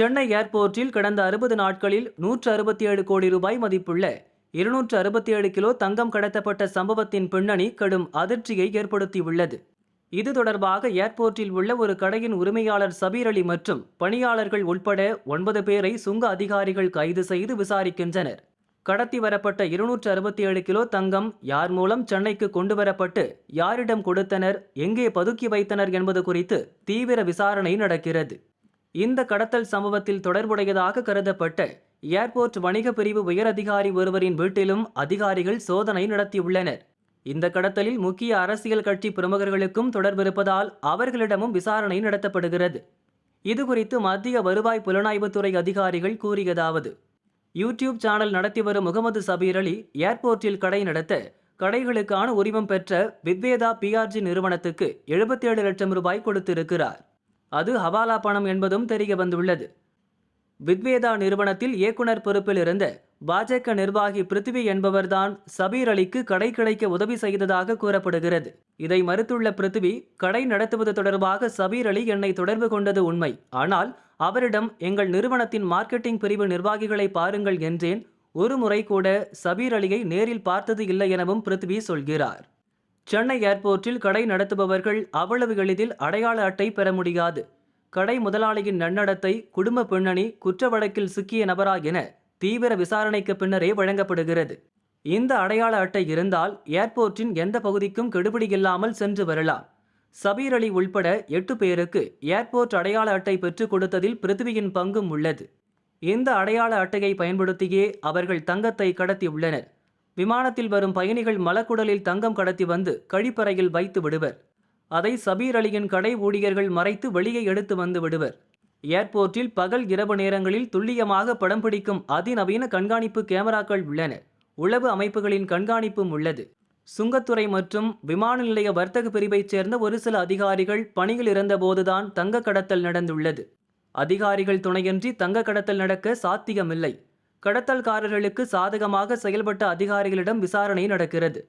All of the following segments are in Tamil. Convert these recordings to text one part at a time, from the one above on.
சென்னை ஏர்போர்ட்டில் கடந்த அறுபது நாட்களில் நூற்று அறுபத்தி ஏழு கோடி ரூபாய் மதிப்புள்ள இருநூற்று அறுபத்தி ஏழு கிலோ தங்கம் கடத்தப்பட்ட சம்பவத்தின் பின்னணி கடும் அதிர்ச்சியை ஏற்படுத்தியுள்ளது. இது தொடர்பாக ஏர்போர்ட்டில் உள்ள ஒரு கடையின் உரிமையாளர் சபீர் அலி மற்றும் பணியாளர்கள் உட்பட ஒன்பது பேரை சுங்க அதிகாரிகள் கைது செய்து விசாரிக்கின்றனர். கடத்தி வரப்பட்ட இருநூற்று அறுபத்தி ஏழு கிலோ தங்கம் யார் மூலம் சென்னைக்கு கொண்டு வரப்பட்டு யாரிடம் கொடுத்தனர் எங்கே பதுக்கி வைத்தனர் என்பது குறித்து தீவிர விசாரணை நடக்கிறது. இந்த கடத்தல் சம்பவத்தில் தொடர்புடையதாக கருதப்பட்ட ஏர்போர்ட் வணிக பிரிவு உயரதிகாரி ஒருவரின் வீட்டிலும் அதிகாரிகள் சோதனை நடத்தியுள்ளனர். இந்த கடத்தலில் முக்கிய அரசியல் கட்சி பிரமுகர்களுக்கும் தொடர்பிருப்பதால் அவர்களிடமும் விசாரணை நடத்தப்படுகிறது. இதுகுறித்து மத்திய வருவாய் புலனாய்வுத்துறை அதிகாரிகள் கூறியதாவது யூடியூப் சேனல் நடத்தி வரும் முகமது சபீர் அலி ஏர்போர்ட்டில் கடை நடத்த கடைகளுக்கான உரிமம் பெற்ற வித்வேதா பிஆர்ஜி நிறுவனத்துக்கு 77 லட்சம் ரூபாய் கொடுத்திருக்கிறார். அது ஹவாலா பணம் என்பதும் தெரிய வந்துள்ளது. வித்வேதா நிறுவனத்தில் இயக்குனர் பொறுப்பில் இருந்த பாஜக நிர்வாகி பிருத்திவி என்பவர்தான் சபீர் அலிக்கு கடை கிடைக்க உதவி செய்ததாக கூறப்படுகிறது. இதை மறுத்துள்ள பிருத்திவி கடை நடத்துவது தொடர்பாக சபீர் அலி என்னை தொடர்பு கொண்டது உண்மை. ஆனால் அவரிடம் எங்கள் நிறுவனத்தின் மார்க்கெட்டிங் பிரிவு நிர்வாகிகளை பாருங்கள் என்றேன். ஒரு முறை கூட சபீர் அலியை நேரில் பார்த்தது இல்லை எனவும் பிருத்திவி சொல்கிறார். சென்னை ஏர்போர்ட்டில் கடை நடத்துபவர்கள் அவ்வளவு எளிதில் அடையாள அட்டை பெற முடியாது. கடை முதலாளியின் நன்னடத்தை குடும்ப பின்னணி குற்ற வழக்கில் சிக்கிய நபரா என தீவிர விசாரணைக்கு பின்னரே வழங்கப்படுகிறது. இந்த அடையாள அட்டை இருந்தால் ஏர்போர்ட்டின் எந்த பகுதிக்கும் கெடுபிடி இல்லாமல் சென்று வரலாம். சபீர் அலி உள்பட எட்டு பேருக்கு ஏர்போர்ட் அடையாள அட்டை பெற்றுக் கொடுத்ததில் பிருத்திவியின் பங்கும் உள்ளது. இந்த அடையாள அட்டையை பயன்படுத்தியே அவர்கள் தங்கத்தை கடத்தியுள்ளனர். விமானத்தில் வரும் பயணிகள் மலக்குடலில் தங்கம் கடத்தி வந்து கழிப்பறையில் வைத்து விடுவர். அதை சபீர் அலியின் கடை ஊழியர்கள் மறைத்து வெளியே எடுத்து வந்து விடுவர். ஏர்போர்ட்டில் பகல் இரவு நேரங்களில் துல்லியமாக படம் பிடிக்கும் அதிநவீன கண்காணிப்பு கேமராக்கள் உள்ளன. உளவு அமைப்புகளின் கண்காணிப்பும் உள்ளது. சுங்கத்துறை மற்றும் விமான நிலைய வர்த்தக பிரிவைச் சேர்ந்த ஒரு சில அதிகாரிகள் பணியில் இருந்தபோதுதான் தங்க கடத்தல் நடந்துள்ளது. அதிகாரிகள் துணையின்றி தங்க கடத்தல் நடக்க சாத்தியமில்லை. கடத்தல்காரர்களுக்கு சாதகமாக செயல்பட்ட அதிகாரிகளிடம் விசாரணை நடக்கிறது.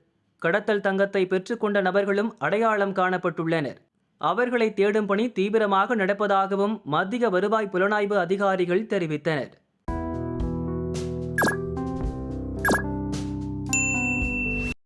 கடத்தல் தங்கத்தை பெற்றுக்கொண்ட நபர்களும் அடையாளம் காணப்பட்டுள்ளனர். அவர்களை தேடும் பணி தீவிரமாக நடப்பதாகவும் மத்திய வருவாய் புலனாய்வு அதிகாரிகள் தெரிவித்தனர்.